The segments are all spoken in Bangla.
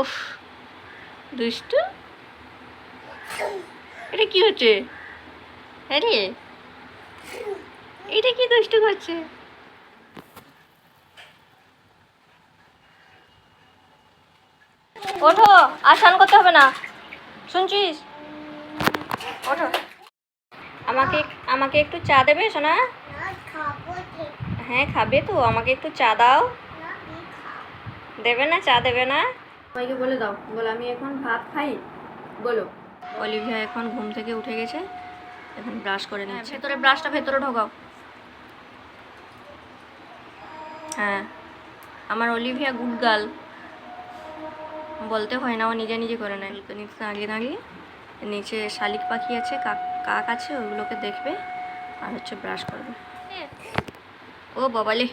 উফ, দুষ্টু। এটা কি হচ্ছে? হ্যাঁ রে এটা কি দুষ্টু করছে? ওঠো, আর স্নান করতে হবে না। শুনছিস? ওঠো। আমাকে আমাকে একটু চা দেবে, সোনা? হ্যাঁ খাবে তো। আমাকে একটু চা দাও। দেবে না, চা দেবে না। সবাইকে বলে দাও। বলো আমি এখন ভাত খাই? বলো। অলিভিয়া এখন ঘুম থেকে উঠে গেছে এখন ব্রাশ করে নিচ্ছে। ভেতরে ব্রাশটা ভেতরে ঢোকাও। হ্যাঁ আমার অলিভিয়া গুড গার্ল। বলতে হয় না ও নিজে নিজে করে নেয়। নিচে দাঁড়িয়ে দাঁড়িয়ে নিচে শালিক পাখি আছে কাক কাক আছে ওগুলোকে দেখবে আর হচ্ছে ব্রাশ করবে। ও বাবালে।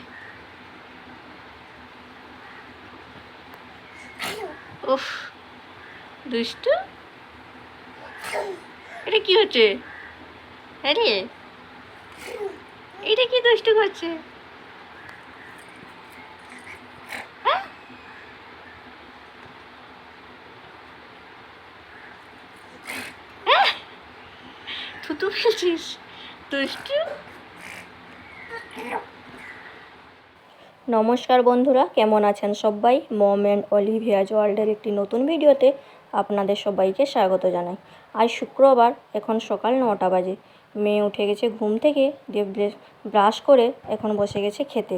উফ, দুষ্টু এটা কি হচ্ছে হ্যাঁ রে এটা কি দুষ্টু করছে হ্যাঁ? হ্যাঁ? থুতু ফেলছিস, দুষ্টু নমস্কার বন্ধুরা, কেমন আছেন সবাই? মম অ্যান্ড অলিভিয়া ওয়ার্ল্ডের একটি নতুন ভিডিওতে আপনাদের সবাইকে স্বাগত জানাই। আজ শুক্রবার, এখন সকাল নটা বাজে। মেয়ে উঠে গেছে ঘুম থেকে, দিয়ে ব্রাশ করে এখন বসে গেছে খেতে।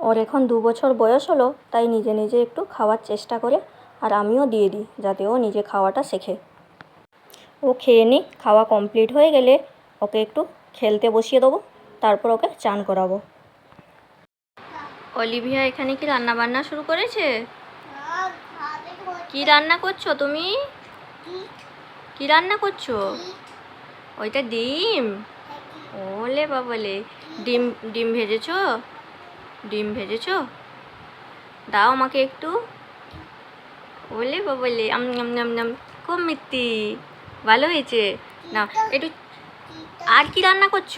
ওর এখন দু বছর বয়স হলো, তাই নিজে নিজে একটু খাওয়ার চেষ্টা করে, আর আমিও দিয়ে দিই, যাতে ও নিজে খাওয়াটা শেখে। ও খেয়ে নিই খাওয়া কমপ্লিট হয়ে গেলে ওকে একটু খেলতে বসিয়ে দেবো, তারপর ওকে চান করাবো। অলিভিয়া এখানে কি রান্না বান্না শুরু করেছে? কি রান্না করছ তুমি? কি? রান্না করছ? ওইটা ডিম? ওলে বাবলে। ডিম ডিম ভেজেছো? ডিম ভেজেছো? দাও আমাকে একটু। ওলে বাবলে আম নাম নাম নাম ভালো হয়েছে। না একটু আর কি রান্না করছ?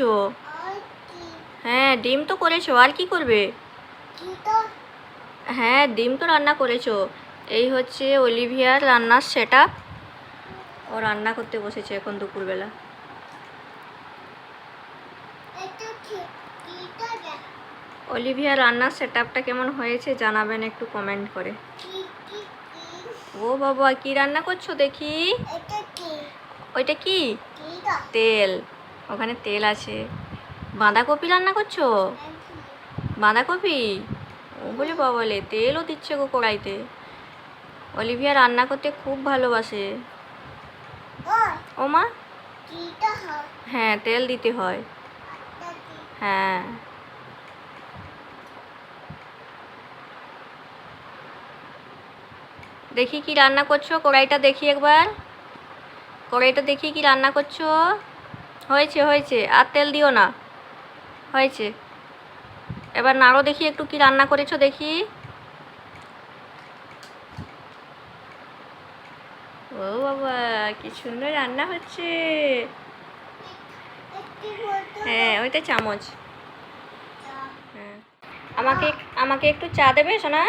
হ্যাঁ ডিম তো করেছ। আর কি করবে? হ্যাঁ ডিম তো রান্না করেছ। এই হচ্ছে অলিভিয়ার রান্নার সেট ও রান্না করতে বসেছে এখন দুপুরবেলা। অলিভিয়ার রান্নার সেট কেমন হয়েছে জানাবেন একটু কমেন্ট করে। ও বাবা কি রান্না করছ দেখি? ওইটা কি? তেল। ওখানে তেল আছে। বাঁধাকপি রান্না করছ? বাঁধাকপি ও বলে তেলও দিচ্ছে গো কড়াইতে। অলিভিয়া রান্না করতে খুব ভালোবাসে। ও মা হ্যাঁ তেল দিতে হয়। হ্যাঁ। দেখি কি রান্না করছ? কড়াইটা দেখি একবার। কড়াইটা দেখি কি রান্না করছ? হয়েছে হয়েছে। আর তেল দিও না। হয়েছে। এবার নাড়ো দেখি একটু কি রান্না করেছ দেখি। ও বাবা, কি সুন্দর রান্না হচ্ছে। হ্যাঁ ওইটা চামচ। হ্যাঁ। আমাকে আমাকে একটু চা দেবে সোনা?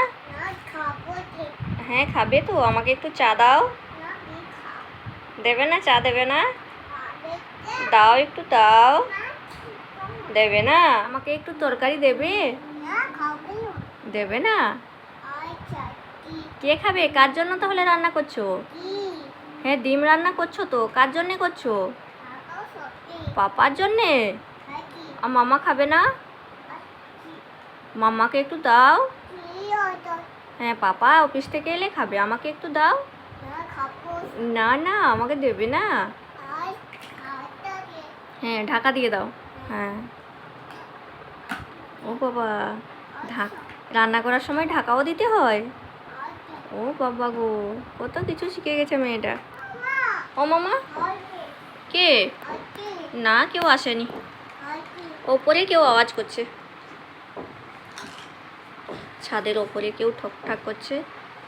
হ্যাঁ খাবে তো, আমাকে একটু চা দাও। দেবে না, চা দেবে না? দাও একটু, দাও। দেবে না? আমাকে একটু তরকারি দেবে? দেবে না? কে খাবে? কার জন্য তাহলে রান্না করছ? হ্যাঁ ডিম রান্না করছ তো, কার জন্যে করছ? পাপার জন্যে? আর মামা খাবে না? মামাকে একটু দাও। হ্যাঁ পাপা অফিস থেকে এলে খাবে, আমাকে একটু দাও। না না, আমাকে দেবে না। হ্যাঁ ঢাকা দিয়ে দাও। হ্যাঁ। ও বাবা, ঢাক, রান্না করার সময় ঢাকাও দিতে হয়? ও বাবা গো, কত কিছু শিখে গেছে মেয়েটা। ও মামা, কে? না, কেউ আসেনি। ওপরে কেউ আওয়াজ করছে। ছাদের ওপরে কেউ ঠকঠাক করছে,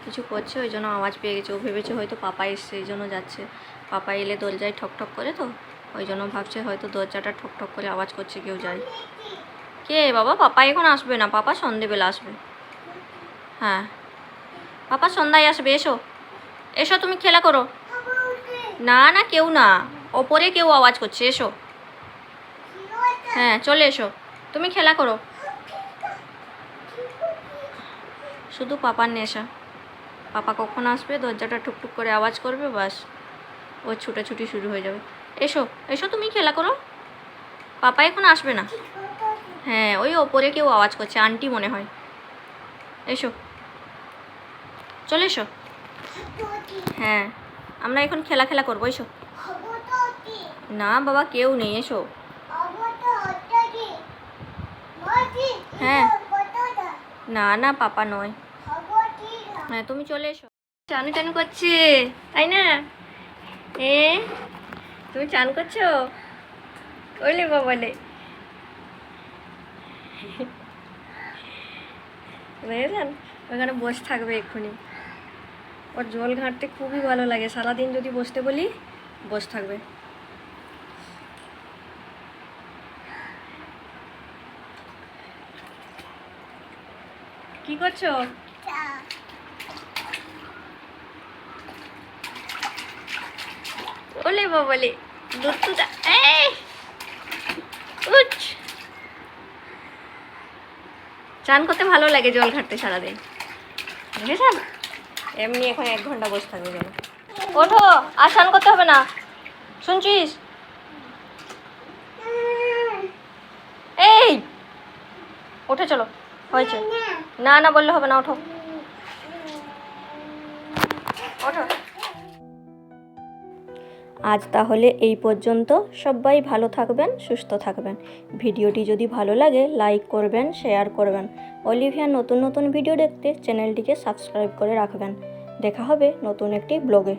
কিছু করছে, ওই জন্য আওয়াজ পেয়ে গেছে। ও ভেবেছে হয়তো পাপা এসছে, এই জন্য যাচ্ছে। পাপা এলে দরজায় ঠক ঠক করে তো? ওই জন্য ভাবছে হয়তো দরজাটা ঠক ঠক করে আওয়াজ করছে, কেউ যায়। কে? বাবা পাপা এখন আসবে না। পাপা সন্ধেবেলা আসবে। হ্যাঁ। পাপা সন্ধ্যায় আসবে, এসো। এসো, তুমি খেলা করো। না না, কেউ না। ওপরে কেউ আওয়াজ করছে, এসো। হ্যাঁ চলে এসো। তুমি খেলা করো। শুধু পাপার নেশা। পাপা কখন আসবে? দরজাটা টুকটুক করে আওয়াজ করবে, বাস। ওর ছুটাছুটি শুরু হয়ে যাবে। এসো এসো, তুমি খেলা করো। পাপা এখন আসবে না। হ্যাঁ ওই ওপরে কেউ আওয়াজ করছে, আন্টি মনে হয়। এসো। চলে এসো। হ্যাঁ আমরা এখন খেলা খেলা করব, এসো। না বাবা, কেউ নেই, এসো। হ্যাঁ। না না, পাপা নয়। হ্যাঁ তুমি চলে এসো। চানু চানু করছে, তাই না? এ, তুমি চান করছ? ওলে বাবলে বুঝলেন ওখানে বসে থাকবে এক্ষুনি। ওর জল ঘাঁটতে খুবই ভালো লাগে। সারাদিন যদি বসতে বলি, বসে থাকবে। কি করছ? ওলে বাবলে, দুধ তো চান করতে ভালো লাগে জল ঘাটতে সারাদিন। বুঝেছেন এমনি এখন এক ঘণ্টা বসে থাকবে যেন ওঠো আর চান করতে হবে না। শুনছিস? এই ওঠে চলো হয়েছে। না না বললে হবে না ওঠো। আজ তাহলে এই পর্যন্ত। সবাই ভালো থাকবেন, সুস্থ থাকবেন। ভিডিওটি যদি ভালো লাগে, লাইক করবেন, শেয়ার করবেন। অলিভিয়া, নতুন নতুন ভিডিও দেখতে চ্যানেলটিকে সাবস্ক্রাইব করে রাখবেন। দেখা হবে নতুন একটি ব্লগে।